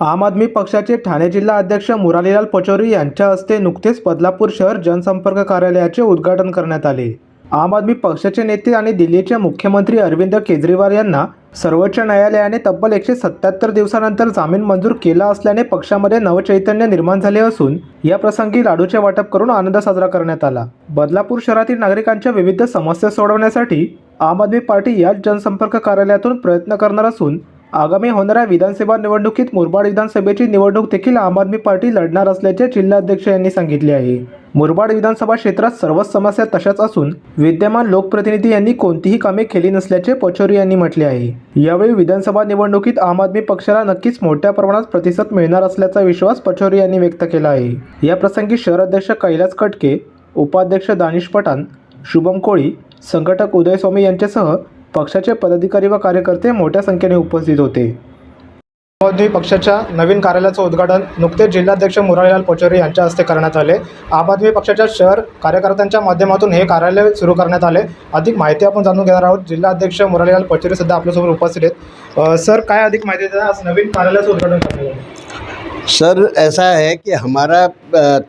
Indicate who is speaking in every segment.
Speaker 1: आम आदमी पक्षाचे ठाणे जिल्हा अध्यक्ष मुरालीलाल पचौरी यांच्या हस्ते नुकतेच बदलापूर शहर जनसंपर्क कार्यालयाचे उद्घाटन करण्यात आले. आम आदमी पक्षाचे नेते आणि दिल्लीचे मुख्यमंत्री अरविंद केजरीवाल यांना सर्वोच्च न्यायालयाने तब्बल एकशे सत्याहत्तर दिवसानंतर जामीन मंजूर केला असल्याने पक्षामध्ये नवचैतन्य निर्माण झाले असून या प्रसंगी लाडूचे वाटप करून आनंद साजरा करण्यात आला. बदलापूर शहरातील नागरिकांच्या विविध समस्या सोडवण्यासाठी आम आदमी पार्टी याच जनसंपर्क कार्यालयातून प्रयत्न करणार असून आगामी होणाऱ्या विधानसभा निवडणुकीत मुरबाड विधानसभेची निवडणूक देखील आम आदमी पार्टी लढणार असल्याचे जिल्हाध्यक्ष यांनी सांगितले आहे. मुरबाड विधानसभा क्षेत्रात सर्वच समस्या तशाच असून विद्यमान लोकप्रतिनिधी यांनी कोणतीही कामे केली नसल्याचे पचोरी यांनी म्हटले आहे. यावेळी विधानसभा निवडणुकीत आम आदमी पक्षाला नक्कीच मोठ्या प्रमाणात प्रतिसाद मिळणार असल्याचा विश्वास पचोरी यांनी व्यक्त केला आहे. या प्रसंगी शहर अध्यक्ष कैलास कटके उपाध्यक्ष दानिश पठाण शुभम कोळी संघटक उदय स्वामी यांच्यासह पक्षाचे पदाधिकारी व कार्यकर्ते मोठ्या संख्येने उपस्थित होते. आम पक्षाच्या नवीन कार्यालयाचं उद्घाटन नुकतेच जिल्हाध्यक्ष मुरारीलाल पचौरी यांच्या हस्ते करण्यात आले. आम आदमी पक्षाच्या शहर कार्यकर्त्यांच्या माध्यमातून हे कार्यालय सुरू करण्यात आले. अधिक माहिती आपण जाणून घेणार आहोत. जिल्हाध्यक्ष मुरारीलाल पचोरी सुद्धा आपल्यासमोर उपस्थित आहेत. सर काय अधिक माहिती देता? आज नवीन कार्यालयाचं उद्घाटन करण्यात आलं.
Speaker 2: सर ऐसा है कि हमारा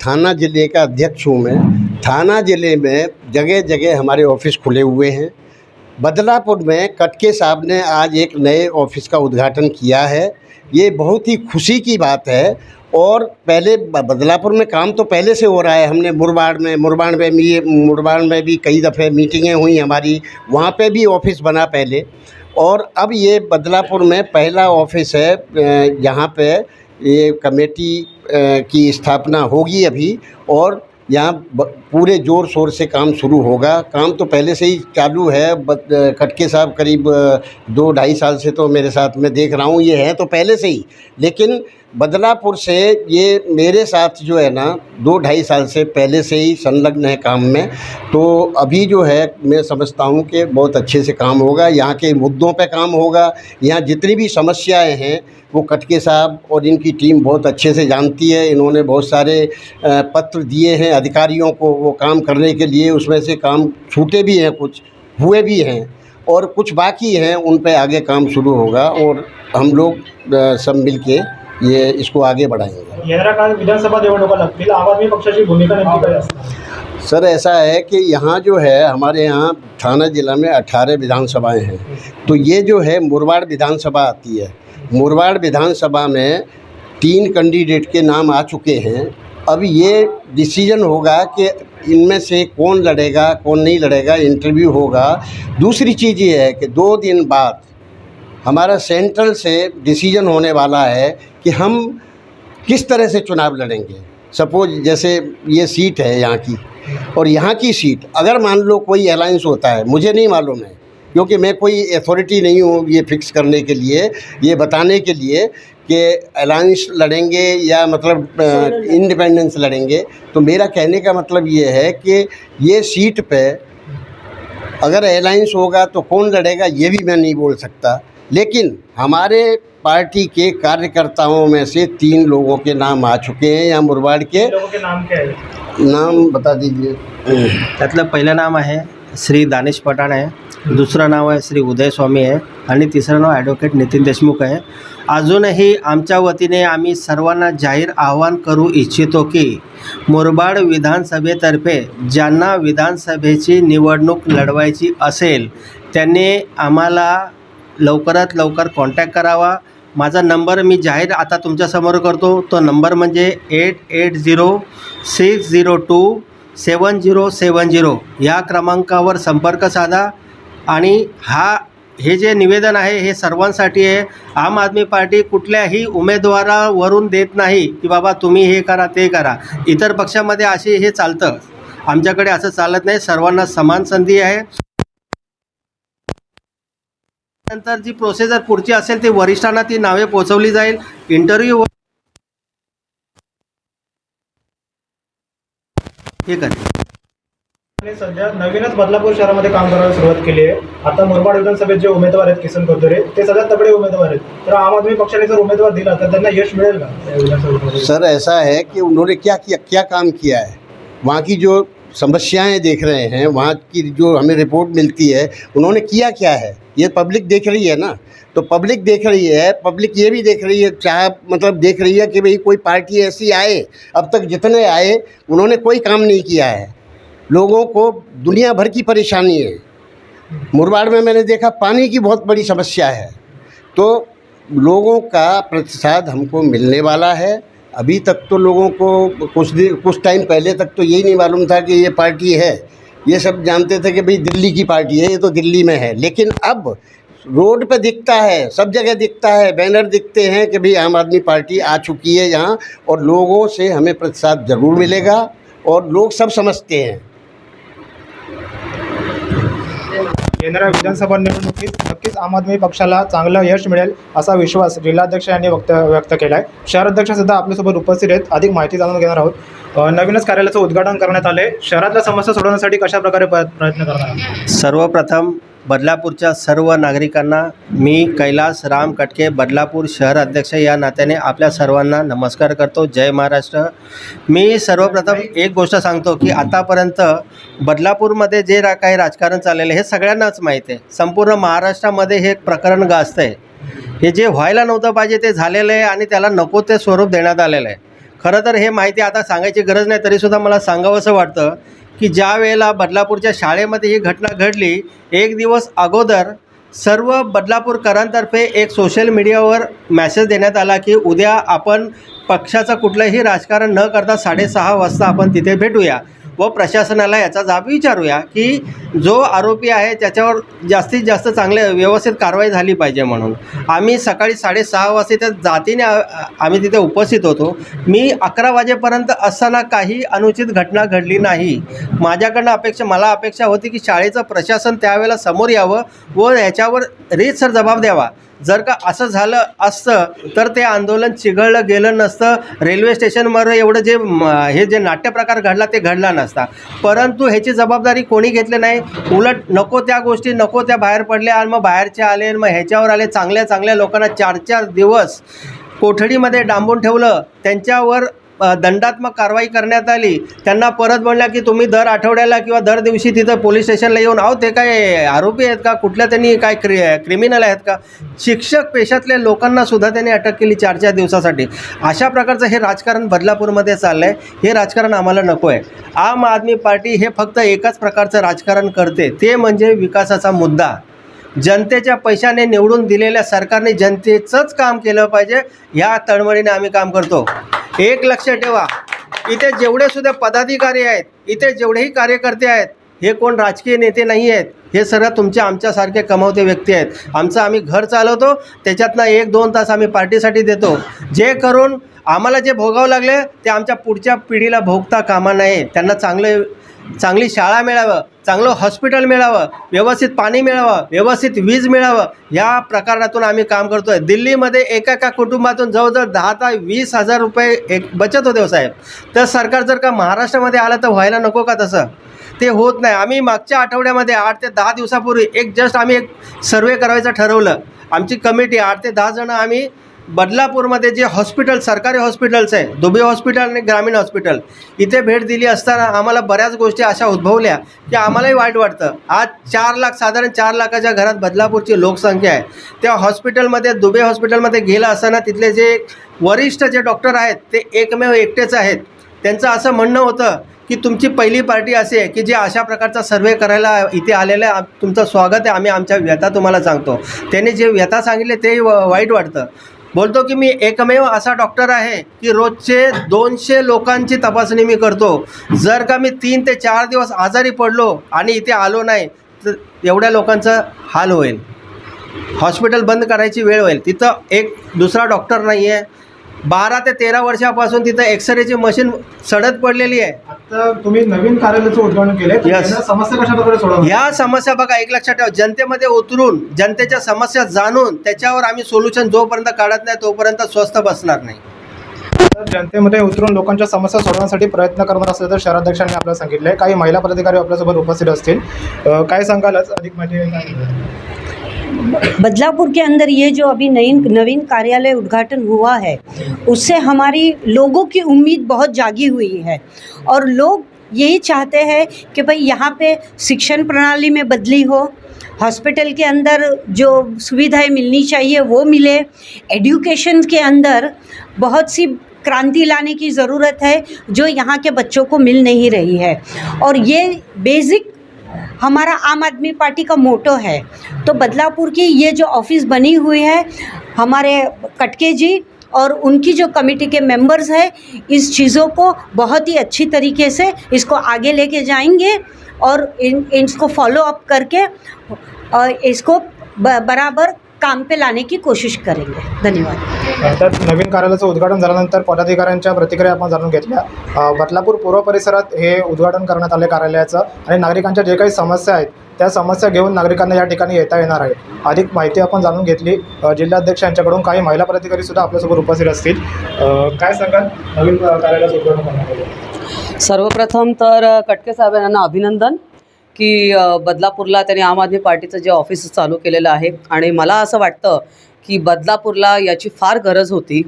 Speaker 2: थाना ज़िले का अध्यक्ष हूँ मैं. थाना ज़िले में जगह जगह हमारे ऑफिस खुले हुए हैं. बदलापुर में कटके साहब ने आज एक नए ऑफ़िस का उद्घाटन किया है। ये बहुत ही खुशी की बात है और पहले बदलापुर में काम तो पहले से हो रहा है। हमने मुरबाड़ में मुरबाड़ में भी, मुरबाड़ में भी कई दफ़े मीटिंगें हुई हमारी। वहाँ पे भी ऑफ़िस बना पहले। और अब ये बदलापुर में पहला ऑफ़िस है। यहाँ पे ये कमेटी की स्थापना होगी अभी। और यहाँ पूरे ज़ोर शोर से काम शुरू होगा। काम तो पहले से ही चालू है खटके साहब करीब दो ढाई साल से तो मेरे साथ में देख रहा हूँ, ये है तो पहले से ही। लेकिन बदलापुर से ये मेरे साथ जो है ना, दो ढाई साल से पहले से ही संलग्न है काम में। तो अभी जो है, मैं समझता हूँ कि बहुत अच्छे से काम होगा। यहाँ के मुद्दों पे काम होगा। यहाँ जितनी भी समस्याएँ हैं, वो कटके साहब और इनकी टीम बहुत अच्छे से जानती है। इन्होंने बहुत सारे पत्र दिए हैं अधिकारियों को वो काम करने के लिए। उसमें से काम छूटे भी हैं, कुछ हुए भी हैं और कुछ बाकी हैं, उन पर आगे काम शुरू होगा और हम लोग सब मिल के ये इसको आगे बढ़ाएँगे।
Speaker 1: येणाऱ्या विधानसभा निवडणुका लागतील आम आदमी पक्षाची भूमिका नेमकी काय असणार?
Speaker 2: सर ऐसा है कि यहाँ जो है हमारे यहाँ थाना जिला में अठारह विधानसभाएँ हैं। तो ये जो है मुरवाड़ विधानसभा आती है। मुरवाड़ विधानसभा में तीन कैंडिडेट के नाम आ चुके हैं। अब ये डिसीज़न होगा कि इनमें से कौन लड़ेगा कौन नहीं लड़ेगा इंटरव्यू होगा। दूसरी चीज़ ये है कि दो दिन बाद हमारा सेंट्रल से डिसीज़न होने वाला है कि हम किस तरह से चुनाव लड़ेंगे? सपोज़ जैसे ये सीट है यहाँ की, और यहाँ की सीट, अगर मान लो कोई अलायंस होता है, मुझे नहीं मालूम है, क्योंकि मैं कोई अथॉरिटी नहीं हूँ ये फिक्स करने के लिए, ये बताने के लिए कि अलायंस लड़ेंगे या मतलब इंडिपेंडेंस लड़ेंगे। तो मेरा कहने का मतलब ये है कि ये सीट पे अगर अलायंस होगा तो कौन लड़ेगा, ये भी मैं नहीं बोल सकता। लेकिन हमारे पार्टी के कार्यकर्ताओं में से तीन लोगों के नाम आ चुके हैं या मुरबाड़ के।
Speaker 1: लोगों के नाम क्या है?
Speaker 2: नाम बता दीजिए।
Speaker 3: त्यातलं पहिलं नाव आहे श्री दानिश पठाण आहे दुसरं नाव आहे श्री उदय स्वामी आहे आणि तिसरं नाव ॲडव्होकेट नितीन देशमुख आहे अजूनही आमच्या वतीने आम्ही सर्वांना जाहीर आवाहन करू इच्छितो की मुरबाड विधानसभेतर्फे ज्यांना विधानसभेची निवडणूक लढवायची असेल त्यांनी आम्हाला लवकरात लवकर कॉन्टॅक्ट करावा. माझा नंबर मी जाहीर आता तुमच्यासमोर करतो. तो नंबर म्हणजे eight eight zero six zero two seven zero seven zero या क्रमांकावर संपर्क साधा. आणि हा हे जे निवेदन आहे हे सर्वांसाठी आहे. आम आदमी पार्टी कुठल्याही उमेदवारावरून देत नाही की बाबा तुम्ही हे करा ते करा. इतर पक्षामध्ये असे हे चालतं. आमच्याकडे असं चालत नाही. सर्वांना समान संधी आहे. नंतर जी प्रोसेसर पुढची असेल ती वरिष्ठांना ती नावे पोचवली जाईल. इंटरव्ह्यू हे करेल
Speaker 1: आणि सध्या नवीनच बदलापूर शहरामध्ये काम करायला सुरुवात केली आहे. आता मुरबाड विधानसभेत जे उमेदवार आहेत किसन खोतरे ते सगळ्यात तगडे उमेदवार आहेत. तर आम आदमी पक्षाने जर उमेदवार दिला तर त्यांना यश मिळेल का?
Speaker 2: सर ऐसा है कि उन्होंने क्या किया क्या काम किया है? वहाँ की जो समस्याएँ देख रहे हैं, वहाँ की जो हमें रिपोर्ट मिलती है, उन्होंने किया क्या है? ये पब्लिक देख रही है ना? तो पब्लिक देख रही है, पब्लिक ये भी देख रही है, चाह मतलब देख रही है कि भाई कोई पार्टी ऐसी आए, अब तक जितने आए, उन्होंने कोई काम नहीं किया है। लोगों को दुनिया भर की परेशानी है। मुरबाड़ में मैंने देखा पानी की बहुत बड़ी समस्या है। तो लोगों का प्रतिसाद हमको मिलने वाला है। अभी तक तो लोगों को कुछ दिन, कुछ टाइम पहले तक तो यही नहीं मालूम था कि ये पार्टी है। ये सब जानते थे कि भाई दिल्ली की पार्टी है, ये तो दिल्ली में है। लेकिन अब रोड पे दिखता है, सब जगह दिखता है, बैनर दिखते हैं कि भाई आम आदमी पार्टी आ चुकी है यहाँ और लोगों से हमें प्रतिसाद ज़रूर मिलेगा और लोग सब समझते हैं।
Speaker 1: येणाऱ्या विधानसभा निवडणुकीत नक्कीच आम आदमी पक्षाला चांगलं यश मिळेल असा विश्वास जिल्हाध्यक्ष यांनी व्यक्त व्यक्त केला आहे शहराध्यक्ष सुद्धा आपल्यासोबत उपस्थित आहेत. अधिक माहिती जाणून घेणार आहोत. नवीनच कार्यालयाचं उद्घाटन करण्यात आले शहरातल्या समस्या सोडवण्यासाठी कशा प्रकारे प्रयत्न करणार
Speaker 3: सर्वप्रथम बदलापूरच्या सर्व नागरिकांना मी कैलास राम कटके बदलापूर शहर अध्यक्ष या नात्याने आपल्या सर्वांना नमस्कार करतो. जय महाराष्ट्र. मी सर्वप्रथम एक गोष्ट सांगतो की आतापर्यंत बदलापूरमध्ये जे रा काही राजकारण चाललेलं आहे हे सगळ्यांनाच माहीत आहे. संपूर्ण महाराष्ट्रामध्ये हे एक प्रकरण गाजतं आहे हे जे व्हायला नव्हतं पाहिजे ते झालेलं आहे आणि त्याला नको ते स्वरूप देण्यात आलेलं आहे. खरं तर हे माहिती आता सांगायची गरज नाही तरीसुद्धा मला सांगावंसं वाटतं की ज्या वेळेला बदलापूरच्या शाळेमध्ये ही घटना घडली एक दिवस अगोदर सर्व बदलापूरकरांतर्फे एक सोशल मीडियावर मॅसेज देण्यात आला की उद्या आपण पक्षाचं कुठलंही राजकारण न करता साडेसहा वाजता आपण तिथे भेटूया. व प्रशासनाला याचा जाब विचारूया की जो आरोपी आहे त्याच्यावर जास्तीत जास्त चांगले व्यवस्थित कारवाई झाली पाहिजे म्हणून. आम्ही सकाळी साडेसहा वाजता त्या जातीने आम्ही तिथे उपस्थित होतो. मी अकरा वाजेपर्यंत असताना काही अनुचित घटना घडली नाही. माझ्याकडनं अपेक्षा मला अपेक्षा होती की शाळेचं प्रशासन त्यावेळेला समोर यावं व याच्यावर रीतसर जबाब द्यावा. जर का असं झालं असतं तर ते आंदोलन चिघळलं गेलं नसतं. रेल्वे स्टेशनवर एवढं जे हे जे नाट्यप्रकार घडला ते घडला नसता. परंतु ह्याची जबाबदारी कोणी घेतली नाही. उलट नको त्या गोष्टी नको त्या बाहेर पडल्या आणि मग बाहेरचे आले आणि मग ह्याच्यावर आले. चांगल्या चांगल्या लोकांना चार चार दिवस कोठडीमध्ये डांबून ठेवलं. त्यांच्यावर दंडात्मक कारवाई करण्यात आली. त्यांना परत म्हणल्या की तुम्ही दर आठवड्याला किंवा दर दिवशी तिथं पोलीस स्टेशनला येऊन आहो ते काय आरोपी आहेत का? कुठल्या त्यांनी काय क्रि क्रिमिनल आहेत का? शिक्षक पेशातल्या लोकांना सुद्धा त्यांनी अटक केली चार चार दिवसासाठी. अशा प्रकारचं हे राजकारण बदलापूरमध्ये चाललं आहे हे राजकारण आम्हाला नको आहे आम आदमी पार्टी हे फक्त एकाच प्रकारचं राजकारण करते. ते म्हणजे विकासाचा मुद्दा. जनतेच्या पैशाने निवडून दिलेल्या सरकारने जनतेचंच काम केलं पाहिजे. या तळमळीने आम्ही काम करतो. एक लक्ष ठेवा. इथे जेवढे सुद्धा पदाधिकारी आहेत इथे जेवढेही कार्यकर्ते आहेत हे कोण राजकीय नेते नाही आहेत हे सर्व तुमच्या आमच्यासारखे कमावते व्यक्ती आहेत. आमचं आम्ही घर चालवतो त्याच्यातनं एक दोन तास आम्ही पार्टीसाठी देतो. जे करून आम्हाला जे भोगावं लागले ते आमच्या पुढच्या पिढीला भोगता कामा नये. त्यांना चांगले चांगली शाळा मिळावं. चांगलं हॉस्पिटल मिळावं व्यवस्थित पाणी मिळावं व्यवस्थित वीज मिळावं या प्रकारातून आम्ही काम करतो आहे दिल्लीमध्ये एका एका कुटुंबातून जवळजवळ दहा ते वीस हजार रुपये एक बचत होते हो साहेब. तर सरकार जर का महाराष्ट्रामध्ये आलं तर व्हायला नको का तसं? ते होत नाही. आम्ही मागच्या आठवड्यामध्ये आठ ते दहा दिवसापूर्वी एक जस्ट आम्ही एक सर्वे करायचं ठरवलं. आमची कमिटी आठ ते दहा जणं आम्ही बदलापूरमध्ये जे हॉस्पिटल सरकारी हॉस्पिटल्स आहे दुबे हॉस्पिटल आणि ग्रामीण हॉस्पिटल इथे भेट दिली असताना आम्हाला बऱ्याच गोष्टी अशा उद्भवल्या की आम्हालाही वाईट वाटतं. आज चार लाख साधारण चार लाखाच्या घरात बदलापूरची लोकसंख्या आहे. त्या हॉस्पिटलमध्ये दुबे हॉस्पिटलमध्ये गेलं असताना तिथले जे वरिष्ठ जे डॉक्टर आहेत ते एकमेव एकटेच आहेत. त्यांचं असं म्हणणं होतं की तुमची पहिली पार्टी असे की जे अशा प्रकारचा सर्वे करायला इथे आलेलं आहे तुमचं स्वागत आहे आम्ही आमच्या व्यथा तुम्हाला सांगतो. त्यांनी जे व्यथा सांगितले ते वाईट वाटतं. बोलतो की मी एकमेव असा डॉक्टर आहे की रोजचे दोनशे लोकांची तपासणी मी करतो. जर का मी तीन ते चार दिवस आजारी पडलो आणि इथे आलो नाही तर एवढ्या लोकांचा हाल होईल. हॉस्पिटल बंद करायची वेळ होईल. तिथं एक दुसरा डॉक्टर नाही आहे बारा ते तेरा वर्षापासून तिथं एक्सरेची मशीन सडत पडलेली आहे.
Speaker 1: आता तुम्ही नवीन कार्यालयाचं उद्घाटन केलंय तर
Speaker 3: Yes.
Speaker 1: याला समस्या कशा प्रकारे सोडवणार?
Speaker 3: ह्या समस्या बघा एक लक्षात ठेवा जनतेमध्ये उतरून जनतेच्या समस्या जाणून त्याच्यावर आम्ही सोल्युशन जोपर्यंत काढत नाही तोपर्यंत स्वस्त बसणार नाही.
Speaker 1: तर जनतेमध्ये उतरून लोकांच्या समस्या सोडवण्यासाठी प्रयत्न करणार असल्याचं शहराध्यक्षांनी आपल्याला सांगितलंय. काही महिला पदाधिकारी आपल्यासोबत उपस्थित असतील. अ, काय सांगालच अधिक माहिती काय?
Speaker 4: बदलापुर के अंदर ये जो अभी नई, नवीन कार्यालय उद्घाटन हुआ है, उससे हमारी लोगों की उम्मीद बहुत जागी हुई है। और लोग यही चाहते हैं कि भाई यहाँ पे शिक्षण प्रणाली में बदली हो, हॉस्पिटल के अंदर जो सुविधाएँ मिलनी चाहिए वो मिले, एडुकेशन के अंदर बहुत सी क्रांति लाने की ज़रूरत है जो यहाँ के बच्चों को मिल नहीं रही है। और ये बेसिक हमारा आम आदमी पार्टी का मोटो है। तो बदलापुर की ये जो ऑफ़िस बनी हुई है, हमारे कटके जी और उनकी जो कमेटी के मेंबर्स हैं, इस चीज़ों को बहुत ही अच्छी तरीके से इसको आगे लेके जाएँगे और इन इसको फॉलो अप करके और इसको बराबर काम पे लाने की कोशिश करेंगे. धन्यवाद.
Speaker 1: नवीन कार्यालयाचं उद्घाटन झाल्यानंतर पदाधिकाऱ्यांच्या प्रतिक्रिया आपण जाणून घेतल्या. बदलापूर पूर्व परिसरात हे उद्घाटन करण्यात आले कार्यालयाचं आणि नागरिकांच्या जे काही समस्या आहेत त्या समस्या घेऊन नागरिकांना या ठिकाणी येता येणार आहे. अधिक माहिती आपण जाणून घेतली. जिल्हाध्यक्ष यांच्याकडून काही महिला प्रतिकारी सुद्धा आपल्यासोबत उपस्थित असतील. काय सांगाल? नवीन कार्यालयाचं उद्घाटन करण्यात आलं.
Speaker 5: सर्वप्रथम तर कटके साहेब यांना अभिनंदन. की बदलापूरला त्यांनी आम आदमी पार्टीचं जे ऑफिस चालू केलेलं आहे. आणि मला असं वाटतं की बदलापूरला याची फार गरज होती.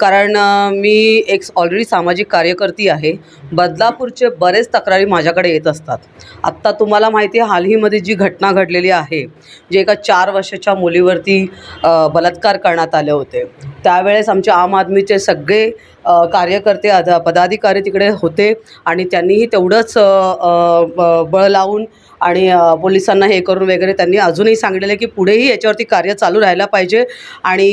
Speaker 5: कारण मी एक ऑलरेडी सामाजिक कार्यकर्ती आहे. बदलापूरचे बरेच तक्रारी माझ्याकडे येत असतात. आत्ता तुम्हाला माहिती आहे हालहीमध्ये जी घटना घडलेली आहे जे एका चार वर्षाच्या मुलीवरती बलात्कार करण्यात आले होते. त्यावेळेस आमचे आम आदमीचे सगळे कार्यकर्ते अध पदाधिकारी तिकडे होते आणि त्यांनीही तेवढंच ब- बळ लावून आणि पोलिसांना हे करून वगैरे त्यांनी अजूनही सांगितलेलं की पुढेही याच्यावरती कार्य चालू राहायला पाहिजे आणि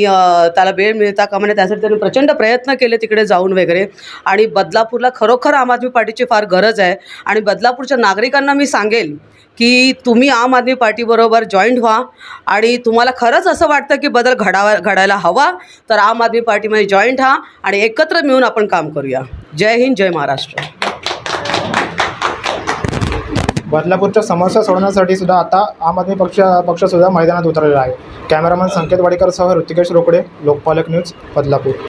Speaker 5: त्याला वेळ मिळता का म्हणे त्यासाठी त्यांनी प्रचंड प्रयत्न केले तिकडे जाऊन वगैरे. आणि बदलापूरला खरोखर आम आदमी पार्टीची फार गरज आहे. आणि बदलापूरच्या नागरिकांना मी सांगेल की तुम्ही आम आदमी पार्टीबरोबर जॉईंट व्हा आणि तुम्हाला खरंच असं वाटतं की बदल घडावा घडायला हवा तर आम आदमी पार्टीमध्ये जॉईंट व्हा आणि एकत्र मिळून आपण काम करूया. जय हिंद जय महाराष्ट्र.
Speaker 1: बदलापूरच्या समस्या सोडवण्यासाठी सुद्धा आता आम आदमी पक्ष पक्ष सुद्धा मैदानात उतरलेला आहे. कॅमेरामन संकेत वाडेकरसह ऋतिकेश रोकडे लोकपालक न्यूज बदलापूर.